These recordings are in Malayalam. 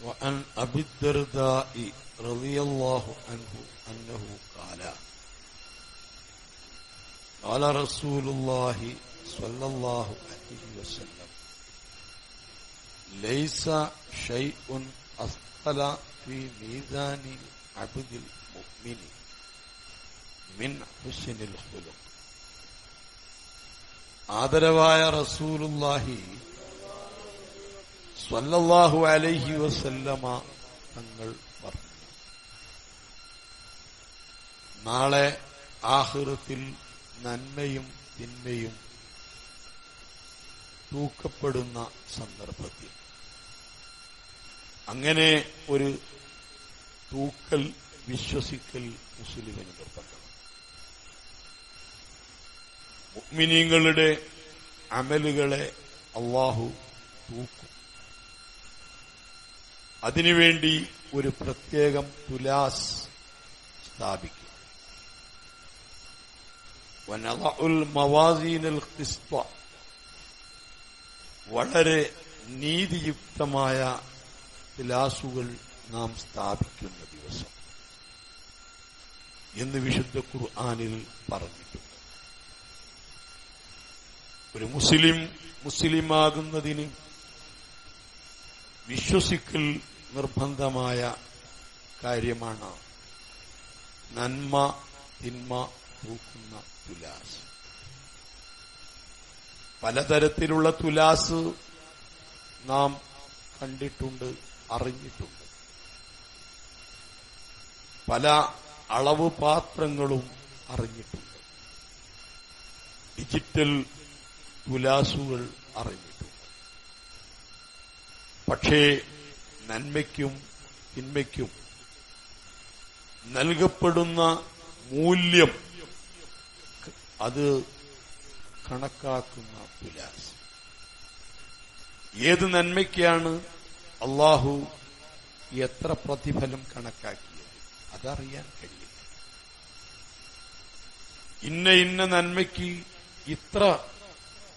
وعن أبي الدرداء رضي الله عنه أنه قال قال رسول الله صلى الله عليه وسلم ليس شيء أثقل في ميزان عبد المؤمن من حسن الخلق ആദരവായ റസൂലുല്ലാഹി സ്വല്ലല്ലാഹു അലൈഹി വസല്ലമ തങ്ങൾ പറഞ്ഞു. നാളെ ആഹൃത്തിൽ നന്മയും തിന്മയും തൂക്കപ്പെടുന്ന സന്ദർഭത്തിൽ. അങ്ങനെ ഒരു തൂക്കൽ വിശ്വസിക്കൽ മുസ്ലിമിന് നിർബന്ധം മുഅ്മിനീങ്ങളുടെ അമലുകളെ അള്ളാഹു തൂക്കും. അതിനുവേണ്ടി ഒരു പ്രത്യേകം തുലാസ് സ്ഥാപിക്കും. വളരെ നീതിയുക്തമായ തുലാസുകൾ നാം സ്ഥാപിക്കുന്ന ദിവസം എന്ന് വിശുദ്ധ ഖുർആാനിൽ പറഞ്ഞിട്ടുണ്ട്. ഒരു മുസ്ലിം മുസ്ലിമാകുന്നതിന് വിശ്വസിക്കൽ നിർബന്ധമായ കാര്യമാണ്. നന്മ തിന്മ തൂക്കുന്ന തുലാസ്. പലതരത്തിലുള്ള തുലാസ് നാം കണ്ടിട്ടുണ്ട് അറിഞ്ഞിട്ടുണ്ട്. പല അളവ് പാത്രങ്ങളും അറിഞ്ഞിട്ടുണ്ട്. ഡിജിറ്റൽ തുലാസുകൾ അറിഞ്ഞിട്ടുണ്ട്. പക്ഷേ നന്മയ്ക്കും തിന്മയ്ക്കും നൽകപ്പെടുന്ന മൂല്യം അത് കണക്കാക്കുന്ന വിലാസം ഏത് നന്മയ്ക്കാണ് അള്ളാഹു എത്ര പ്രതിഫലം കണക്കാക്കിയത്? അതറിയാൻ കഴിയില്ല. ഇന്ന ഇന്ന നന്മയ്ക്ക് ഇത്ര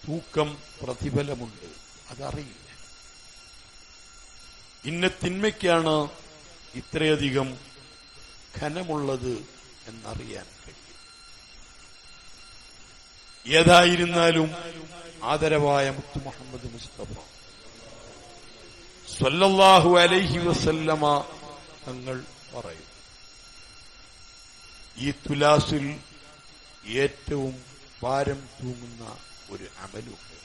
തൂക്കം പ്രതിഫലമുണ്ട്. അതറിയില്ല. ഇന്ന തിന്മയ്ക്കാണ് ഇത്രയധികം ഘനമുള്ളത് എന്നറിയാൻ കഴിയും. ഏതായിരുന്നാലും ആദരവായ മുത്തു മുഹമ്മദ് മുസ്തഫ സ്വല്ലല്ലാഹു അലൈഹി വസല്ലമ തങ്ങൾ പറയും ഈ തുലാസിൽ ഏറ്റവും ഭാരം തൂങ്ങുന്ന ഒരു അമലുണ്ട്.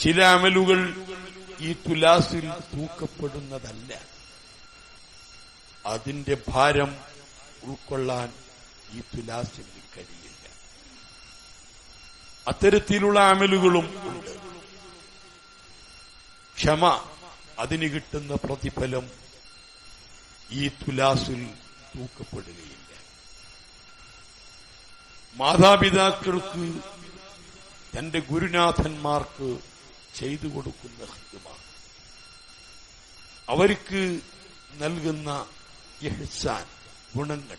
ചില അമലുകൾ ഈ തുലാസിൽ തൂക്കപ്പെടുന്നതല്ല. അതിന്റെ ഭാരം ഉൾക്കൊള്ളാൻ ഈ തുലാസിന് കഴിയില്ല. അത്തരത്തിലുള്ള അമലുകളും ഉണ്ട്. ക്ഷമ അതിന് കിട്ടുന്ന പ്രതിഫലം ഈ തുലാസിൽ തൂക്കപ്പെടുകയില്ല. മാതാപിതാക്കൾക്ക് തന്റെ ഗുരുനാഥന്മാർക്ക് ചെയ്തു കൊടുക്കുന്ന ഹിതമാണ് അവർക്ക് നൽകുന്ന ഇഹ്സാൻ ഗുണങ്ങൾ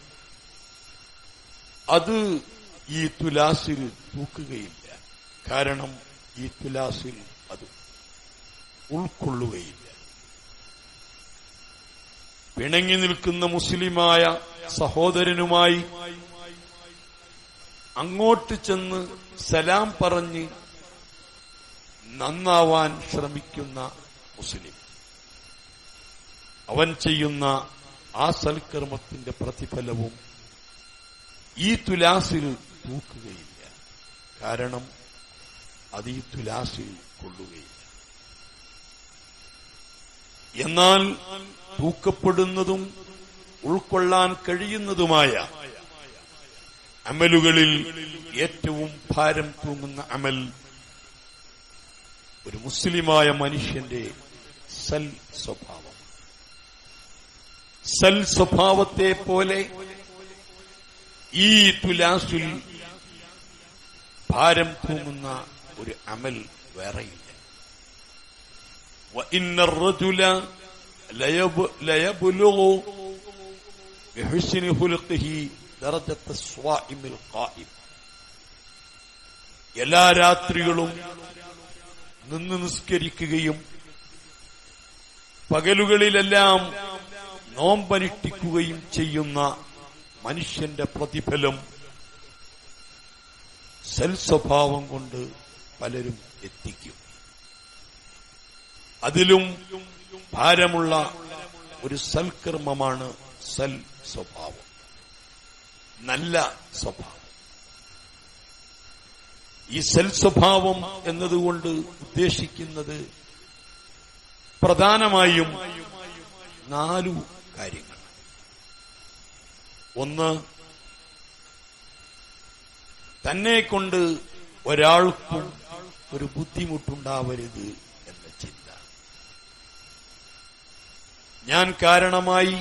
അത് ഈ തുലാസിൽ തൂക്കുകയില്ല. കാരണം ഈ തുലാസിൽ അത് ഉൾക്കൊള്ളുകയില്ല. പിണങ്ങി നിൽക്കുന്ന മുസ്ലിമായ സഹോദരനുമായി അങ്ങോട്ട് ചെന്ന് സലാം പറഞ്ഞ് നന്നാവാൻ ശ്രമിക്കുന്ന മുസ്ലിം. അവൻ ചെയ്യുന്ന ആ സൽക്കർമ്മത്തിന്റെ പ്രതിഫലവും ഈ തുലാസിൽ തൂക്കുകയില്ല. കാരണം അത് ഈ തുലാസിൽ കൊള്ളുകയില്ല. എന്നാൽ തൂക്കപ്പെടുന്നതും ഉൾക്കൊള്ളാൻ കഴിയുന്നതുമായ അമലുകളിൽ ഏറ്റവും ഭാരം തൂങ്ങുന്ന അമൽ ഒരു മുസ്ലിമായ മനുഷ്യന്റെ സൽ സ്വഭാവം. സൽ സ്വഭാവത്തെ പോലെ ഈ തുലാസുൽ ഭാരം തൂങ്ങുന്ന ഒരു അമൽ വേറെയില്ല. എല്ലാ രാത്രികളും നിന്ന് നിസ്കരിക്കുകയും പകലുകളിലെല്ലാം നോമ്പനുഷ്ഠിക്കുകയും ചെയ്യുന്ന മനുഷ്യന്റെ പ്രതിഫലം സൽസ്വഭാവം കൊണ്ട് പലരും എത്തിക്കും. അതിലും ഭാരമുള്ള ഒരു സൽക്കർമ്മമാണ് സൽ സ്വഭാവം നല്ല സ്വഭാവം. ഈ സെൽ സ്വഭാവം എന്നതുകൊണ്ട് ഉദ്ദേശിക്കുന്നത് പ്രധാനമായും നാലു കാര്യങ്ങൾ. ഒന്ന് തന്നെ കൊണ്ട് ഒരാൾക്കും ഒരു ബുദ്ധിമുട്ടുണ്ടാവരുത് എന്ന ചിന്ത. ഞാൻ കാരണമായി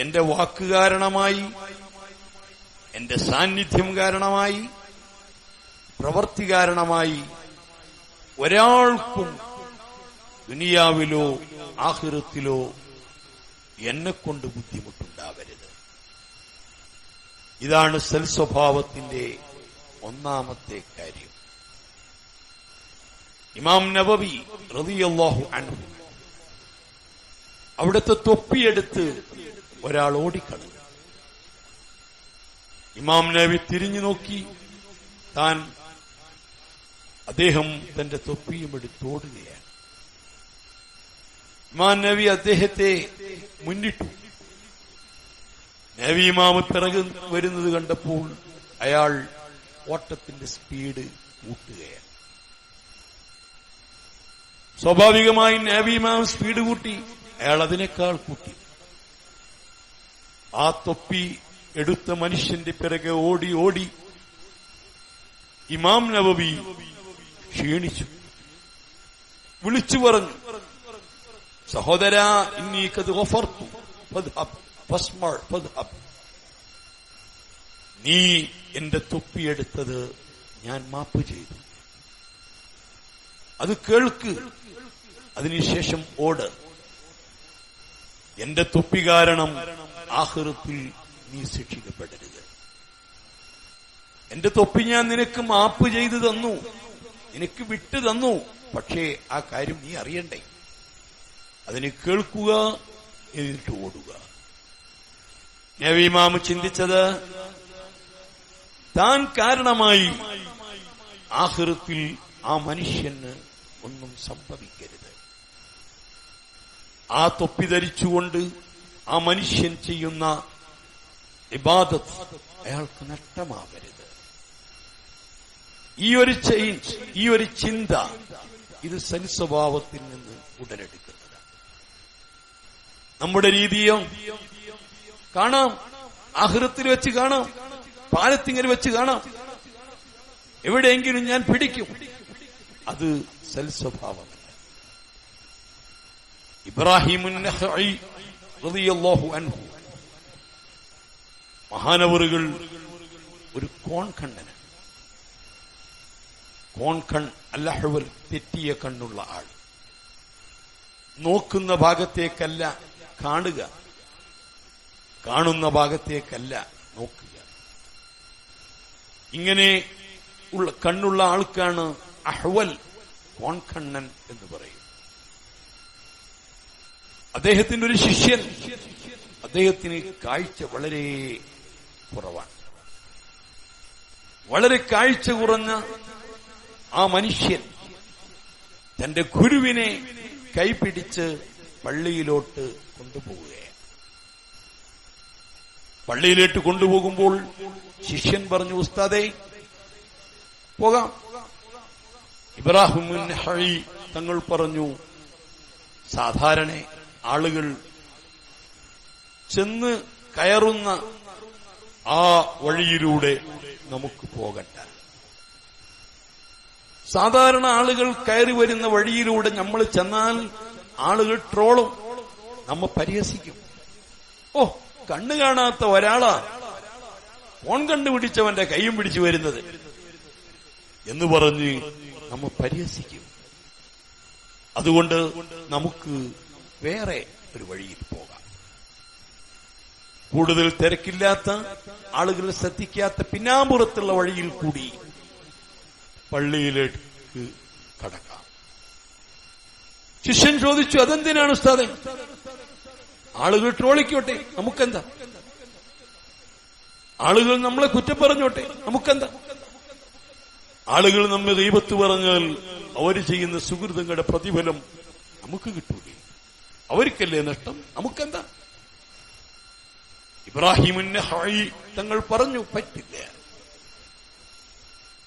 എന്റെ വാക്ക് കാരണമായി എന്റെ സാന്നിധ്യം കാരണമായി പ്രവൃത്തി കാരണമായി ഒരാൾക്കും ദുനിയാവിലോ ആഹൃത്തിലോ എന്നെക്കൊണ്ട് ബുദ്ധിമുട്ടുണ്ടാവരുത്. ഇതാണ് സൽസ്വഭാവത്തിന്റെ ഒന്നാമത്തെ കാര്യം. ഇമാം നബവി റതിയല്ലാഹു അൻഹു അവിടുത്തെ തൊപ്പിയെടുത്ത് ഒരാൾ ഓടിക്കളഞ്ഞു. ഇമാം നബി തിരിഞ്ഞു നോക്കി താൻ അദ്ദേഹം തന്റെ തൊപ്പിയും എടുത്തോടുകയാണ് ഇമാം നബി അദ്ദേഹത്തെ മുന്നിട്ടു. നബി ഇമാമ് പിറകു വരുന്നത് കണ്ടപ്പോൾ അയാൾ ഓട്ടത്തിന്റെ സ്പീഡ് കൂട്ടുകയാണ്. സ്വാഭാവികമായി നബി ഇമാം സ്പീഡ് കൂട്ടി അയാൾ അതിനേക്കാൾ കൂട്ടി. ആ തൊപ്പി എടുത്ത മനുഷ്യന്റെ പിറകെ ഓടി ഓടി ഇമാം നബവി ക്ഷീണിച്ചു. വിളിച്ചു പറഞ്ഞു സഹോദര ഇന്നീക്കത് ഓഫർത്തു നീ എന്റെ തൊപ്പിയെടുത്തത് ഞാൻ മാപ്പ് ചെയ്തു. അത് കേൾക്ക്. അതിനുശേഷം ഓട്. എന്റെ തൊപ്പി കാരണം ആഹൃത്തിൽ നീ ശിക്ഷിക്കപ്പെടരുത്. എന്റെ തൊപ്പി ഞാൻ നിനക്ക് മാപ്പ് ചെയ്തു തന്നു. നിനക്ക് വിട്ടു തന്നു. പക്ഷേ ആ കാര്യം നീ അറിയണ്ടേ. അതിനെ കേൾക്കുക എന്നിട്ട് ഓടുക. നവീമാമ് ചിന്തിച്ചത് താൻ കാരണമായി ആഹൃത്തിൽ ആ മനുഷ്യന് ഒന്നും സംഭവിക്കരുത്. ആ തൊപ്പി ധരിച്ചുകൊണ്ട് ആ മനുഷ്യൻ ചെയ്യുന്ന ഇബാദത്ത് അയാൾക്ക് നഷ്ടമാവരുത്. ഈ ഒരു ചേഞ്ച് ഈ ഒരു ചിന്ത ഇത് സൽസ്വഭാവത്തിൽ നിന്ന് ഉടലെടുക്കുന്നതാണ് നമ്മുടെ രീതിയോ കാണാം. ആഹൃത്തിൽ വെച്ച് കാണാം. പാലത്തിങ്ങനെ വെച്ച് കാണാം. എവിടെയെങ്കിലും ഞാൻ പിടിക്കും. അത് സൽസ്വഭാവം ഇബ്രാഹിമുൻ മഹാനവറുകൾ ഒരു കോൺകണ്ണന് കോൺകൺ അല്ലഹുവൽ തെറ്റിയ കണ്ണുള്ള ആൾ. നോക്കുന്ന ഭാഗത്തേക്കല്ല കാണുക. കാണുന്ന ഭാഗത്തേക്കല്ല നോക്കുക. ഇങ്ങനെ ഉള്ള കണ്ണുള്ള ആൾക്കാണ് അഹ്വൽ കോൺകണ്ണൻ എന്ന് പറയും. അദ്ദേഹത്തിന്റെ ഒരു ശിഷ്യൻ അദ്ദേഹത്തിന് കാഴ്ച വളരെ കുറവാണ്. വളരെ കാഴ്ച കുറഞ്ഞ ആ മനുഷ്യൻ തന്റെ ഗുരുവിനെ കൈപിടിച്ച് പള്ളിയിലോട്ട് കൊണ്ടുപോവുകയാണ്. പള്ളിയിലേട്ട് കൊണ്ടുപോകുമ്പോൾ ശിഷ്യൻ പറഞ്ഞു ഉസ്താദേ പോകാം. ഇബ്രാഹിമുൻ ഹഴി തങ്ങൾ പറഞ്ഞു സാധാരണ ആളുകൾ ചെന്ന് കയറുന്ന ആ വഴിയിലൂടെ നമുക്ക് പോകണ്ട സാധാരണ ആളുകൾ കയറി വരുന്ന വഴിയിലൂടെ നമ്മൾ ചെന്നാൽ ആളുകൾ ട്രോളും. നമ്മ പരിഹസിക്കും. ഓ കണ്ണു കാണാത്ത ഒരാളാ ഫോൺ കണ്ടുപിടിച്ചവന്റെ കൈയും പിടിച്ചു വരുന്നത്. എന്ന് പറഞ്ഞ് നമ്മ പരിഹസിക്കും. അതുകൊണ്ട് നമുക്ക് വേറെ ഒരു വഴിയിൽ പോകാം. കൂടുതൽ തിരക്കില്ലാത്ത ആളുകൾ ശ്രദ്ധിക്കാത്ത പിന്നാമ്പുറത്തുള്ള വഴിയിൽ കൂടി പള്ളിയിലേക്ക് കടക്കാം. ശിഷ്യൻ ചോദിച്ചു അതെന്തിനാണ് ഉസ്താദെ? ആളുകൾ ട്രോളിക്കോട്ടെ നമുക്കെന്താ? ആളുകൾ നമ്മളെ കുറ്റം പറഞ്ഞോട്ടെ നമുക്കെന്താ? ആളുകൾ നമ്മെ ദൈവത്ത് പറഞ്ഞാൽ അവർ ചെയ്യുന്ന സുഹൃതങ്ങളുടെ പ്രതിഫലം നമുക്ക് കിട്ടൂലേ? അവർക്കല്ലേ നഷ്ടം? നമുക്കെന്താ? ഇബ്രാഹിമിന്റെ ഹായി തങ്ങൾ പറഞ്ഞു പറ്റില്ല.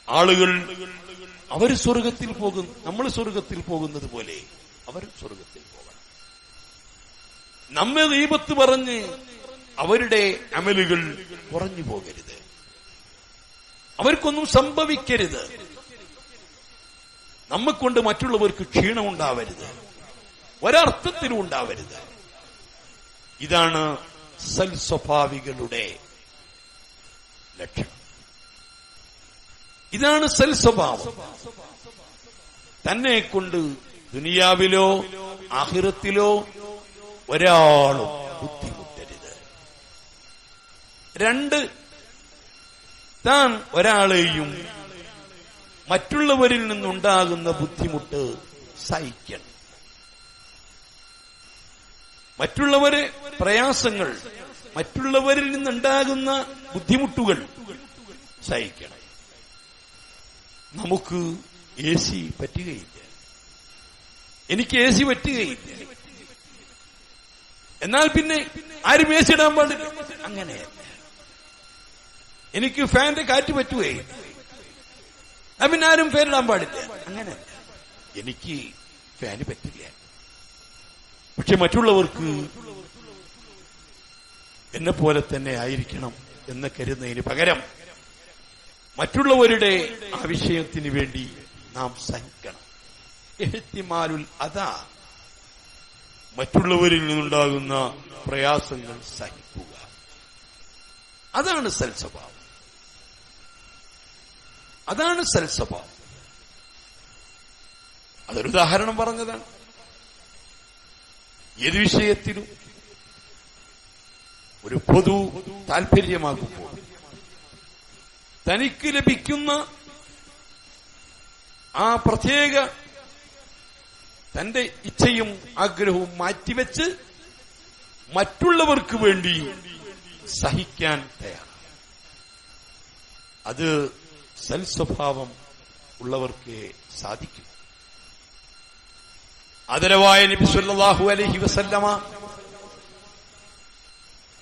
ആളുകൾ അവർ സ്വർഗത്തിൽ പോകും നമ്മൾ സ്വർഗത്തിൽ പോകുന്നത് പോലെ അവർ സ്വർഗത്തിൽ പോകണം. നമ്മെ ദീപത്ത് പറഞ്ഞ് അവരുടെ അമലുകൾ കുറഞ്ഞു പോകരുത്. അവർക്കൊന്നും സംഭവിക്കരുത്. നമ്മക്കൊണ്ട് മറ്റുള്ളവർക്ക് ക്ഷീണമുണ്ടാവരുത് ഒരർത്ഥത്തിലും ഉണ്ടാവരുത്. ഇതാണ് സൽസ്വഭാവികളുടെ ലക്ഷണം ഇതാണ് സൽസ്വഭാവം തന്നെ കൊണ്ട് ദുനിയാവിലോ ആഹിറത്തിലോ ഒരാളും ബുദ്ധിമുട്ടരുത്. രണ്ട് താൻ ഒരാളെയും മറ്റുള്ളവരിൽ നിന്നുണ്ടാകുന്ന ബുദ്ധിമുട്ട് സഹിക്കണം. മറ്റുള്ളവരെ പ്രയാസങ്ങൾ മറ്റുള്ളവരിൽ നിന്നുണ്ടാകുന്ന ബുദ്ധിമുട്ടുകൾ സഹിക്കണം. നമുക്ക് എ സി പറ്റുകയില്ല. എനിക്ക് എ സി പറ്റുകയില്ല. എന്നാൽ പിന്നെ ആരും എ സി ഇടാൻ പാടില്ല. അങ്ങനെ എനിക്ക് ഫാന്റെ കാറ്റ് പറ്റുകയില്ല. പിന്നെ ആരും ഫാനിടാൻ പാടില്ല. അങ്ങനെ എനിക്ക് ഫാന് പറ്റില്ല. പക്ഷെ മറ്റുള്ളവർക്ക് എന്നെ പോലെ തന്നെ ആയിരിക്കണം എന്ന് കരുതുന്നതിന് പകരം മറ്റുള്ളവരുടെ ആവശ്യത്തിന് വേണ്ടി നാം സഹിക്കണം. എഴുത്തിമാരുൽ അതാ മറ്റുള്ളവരിൽ നിന്നുണ്ടാകുന്ന പ്രയാസങ്ങൾ സഹിക്കുക. അതാണ് സൽസ്വഭാവം. അതാണ് സൽസ്വഭാവം. അതൊരു ഉദാഹരണം പറഞ്ഞതാണ്. ഏത് വിഷയത്തിലും ഒരു പൊതു താല്പര്യമാകുമ്പോൾ തനിക്ക് ലഭിക്കുന്ന ആ പ്രത്യേക തന്റെ ഇച്ഛയും ആഗ്രഹവും മാറ്റിവെച്ച് മറ്റുള്ളവർക്ക് വേണ്ടി സഹിക്കാൻ തയ്യാറാണ്. അത് സൽസ്വഭാവം ഉള്ളവർക്ക് സാധിക്കും. അതരവായ നബി സല്ലാഹു അലഹി വസല്ലമ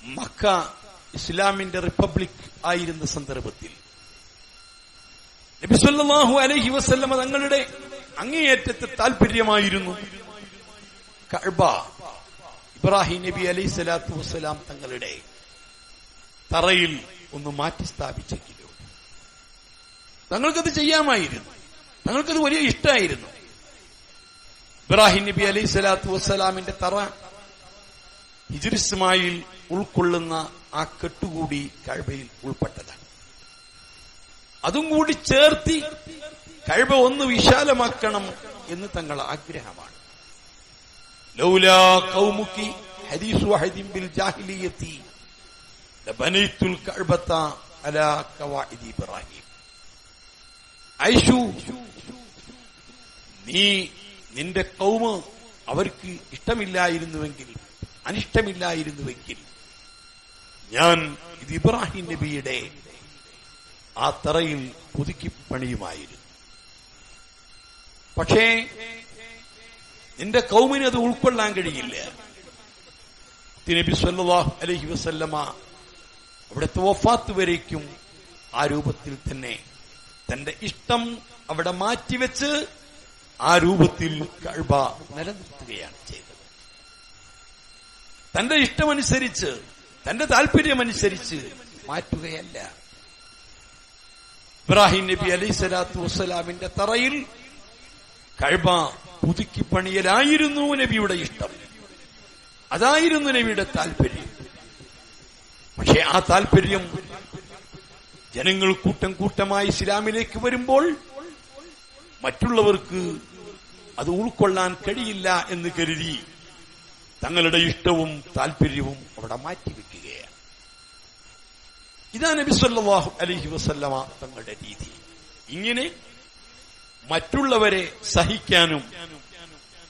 മക്ക ഇസ്ലാമിന്റെ റിപ്പബ്ലിക് ആയിരുന്ന സന്ദർഭത്തിൽ നബി അലഹി വസല്ലമ തങ്ങളുടെ അങ്ങേയറ്റത്തെ താല്പര്യമായിരുന്നു കഅബ ഇബ്രാഹിം നബി അലൈഹി സ്വലാത്തു വസ്സലാം തങ്ങളുടെ തറയിൽ ഒന്ന് മാറ്റി സ്ഥാപിച്ചെങ്കിലും തങ്ങൾക്കത് ചെയ്യാമായിരുന്നു. തങ്ങൾക്കത് വലിയ ഇഷ്ടമായിരുന്നു ഇബ്രാഹിം നബി അലൈഹി സ്വലാത്തു വസ്സലാമിന്റെ തറ ഹിജുർ ഇസ്മായിൽ ഉൾക്കൊള്ളുന്ന ആ കെട്ടുകൂടി കഴബയിൽ ഉൾപ്പെട്ടതാണ്. അതും കൂടി ചേർത്തി കഴിവ ഒന്ന് വിശാലമാക്കണം എന്ന് തങ്ങൾ ആഗ്രഹമാണ്. ലൗലാ കൗമുക്കി ബിൽ ജാഹിലിയത്തി കഅബത ഇബ്രാഹിം. ഐഷു നീ നിന്റെ കൗമ് അവർക്ക് ഇഷ്ടമില്ലായിരുന്നുവെങ്കിൽ അനിഷ്ടമില്ലായിരുന്നുവെങ്കിൽ ഞാൻ ഇത് ഇബ്രാഹിം നബിയുടെ ആ തറയിൽ പുതുക്കി പണിയുമായിരുന്നു. പക്ഷേ നിന്റെ കൗമിന് അത് ഉൾക്കൊള്ളാൻ കഴിയില്ല. തിനബി സല്ലല്ലാഹു അലൈഹി വസല്ലമ അവിടുത്തെ വഫാത്ത് വരേക്കും ആ രൂപത്തിൽ തന്നെ തന്റെ ഇഷ്ടം അവിടെ മാറ്റിവെച്ച് ആ രൂപത്തിൽ കഴ്ബ നിലനിർത്തുകയാണ് ചെയ്തത്. തന്റെ ഇഷ്ടമനുസരിച്ച് തന്റെ താല്പര്യമനുസരിച്ച് മാറ്റുകയല്ല. ഇബ്രാഹിം നബി അലൈഹി സ്വലാത്തു വസ്സലാമിന്റെ തറയിൽ കഴിബ പുതുക്കി പണിയലായിരുന്നു നബിയുടെ ഇഷ്ടം. അതായിരുന്നു നബിയുടെ താല്പര്യം. പക്ഷെ ആ താല്പര്യം ജനങ്ങൾ കൂട്ടം കൂട്ടമായി ഇസ്ലാമിലേക്ക് വരുമ്പോൾ മറ്റുള്ളവർക്ക് അത് ഉൾക്കൊള്ളാൻ കഴിയില്ല എന്ന് കരുതി തങ്ങളുടെ ഇഷ്ടവും താല്പര്യവും അവിടെ മാറ്റിവെക്കുകയാണ് ഇതാ നബി അലൈഹി വസല്ലമ തങ്ങളുടെ രീതി. ഇങ്ങനെ മറ്റുള്ളവരെ സഹിക്കാനും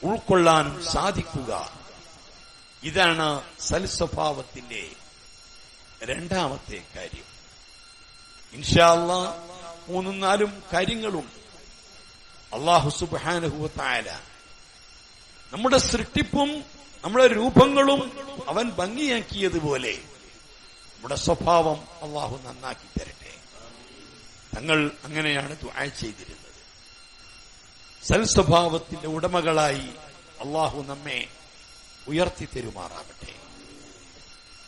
ഉൾക്കൊള്ളാനും സാധിക്കുക. ഇതാണ് സൽസ്വഭാവത്തിന്റെ രണ്ടാമത്തെ കാര്യം. ഇൻഷാല്ല മൂന്നും നാലും കാര്യങ്ങളും അള്ളാഹു സുബാനുഭവത്തായ നമ്മുടെ സൃഷ്ടിപ്പും നമ്മുടെ രൂപങ്ങളും അവൻ ഭംഗിയാക്കിയതുപോലെ നമ്മുടെ സ്വഭാവം അള്ളാഹു നന്നാക്കി തരട്ടെ തങ്ങൾ അങ്ങനെയാണ് ദുആ ചെയ്തിരുന്നത് സൽസ്വഭാവത്തിന്റെ ഉടമകളായി അള്ളാഹു നമ്മെ ഉയർത്തി തരുമാറാകട്ടെ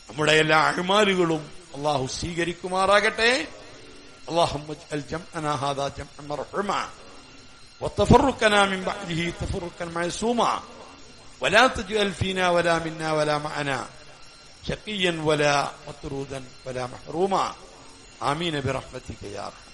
നമ്മുടെ എല്ലാ അഴിമാലുകളും അള്ളാഹു സ്വീകരിക്കുമാറാകട്ടെ اللهم اجعل جمعنا هذا جمعا مرحوما وتفرقنا من بعده تفرقا معصوما ولا تجعل فينا ولا منا ولا معنا شقيا ولا مطرودا ولا محروما. آمين برحمتك يا أرحم